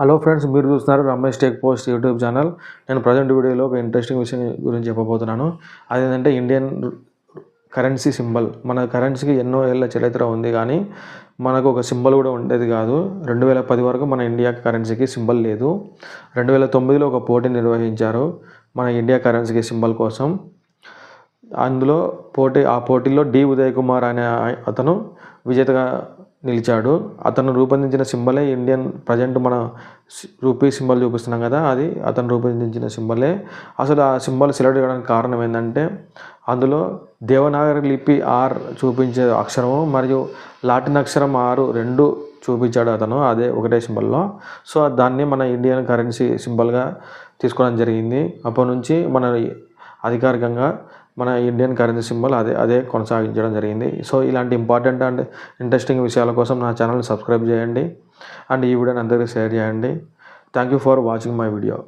Hello friends మీరు చూస్తున్నారు Ramesh tech post YouTube channel. నేను ప్రజెంట్ వీడియోలో ఒక ఇంట్రెస్టింగ్ విషయం గురించి చెప్పబోతున్నాను. అదేంటంటే ఇండియన్ కరెన్సీ సింబల్. మన కరెన్సీకి ఎన్నో ఏళ్ళ చరిత్ర ఉంది కానీ మనకు ఒక సింబల్ కూడా ఉండేది కాదు. రెండు వేల పది వరకు మన ఇండియా కరెన్సీకి సింబల్ లేదు. రెండు వేల తొమ్మిదిలో ఒక పోటీ నిర్వహించారు మన ఇండియా కరెన్సీకి సింబల్ కోసం. అందులో పోటీ ఆ పోటీలో డి. ఉదయ్ కుమార్ అనే అతను విజేతగా నిలిచాడు. అతను రూపొందించిన సింబలే ఇండియన్ ప్రజెంట్ మన సి- రూపీ సింబల్ చూపిస్తున్నాం కదా అది అతను రూపొందించిన సింబలే. అసలు ఆ సింబల్ సెలెక్ట్ చేయడానికి కారణం ఏంటంటే అందులో దేవనాగరి లిపి ఆర్ చూపించే అక్షరము మరియు లాటిన్ అక్షరం ఆరు రెండు చూపించాడు అతను అదే ఒకటే సింబల్లో. సో దాన్ని మన ఇండియన్ కరెన్సీ సింబల్గా తీసుకోవడం జరిగింది. అప్పటి నుంచి మన అధికారికంగా మన ఇండియన్ కరెన్సీ సింబల్ అదే అదే కొనసాగించడం జరిగింది. సో ఇలాంటి ఇంపార్టెంట్ అండ్ ఇంట్రెస్టింగ్ విషయాల కోసం నా ఛానల్ని సబ్స్క్రైబ్ చేయండి. అండ్ ఈ వీడియోని అందరికీ షేర్ చేయండి. Thank you for watching my video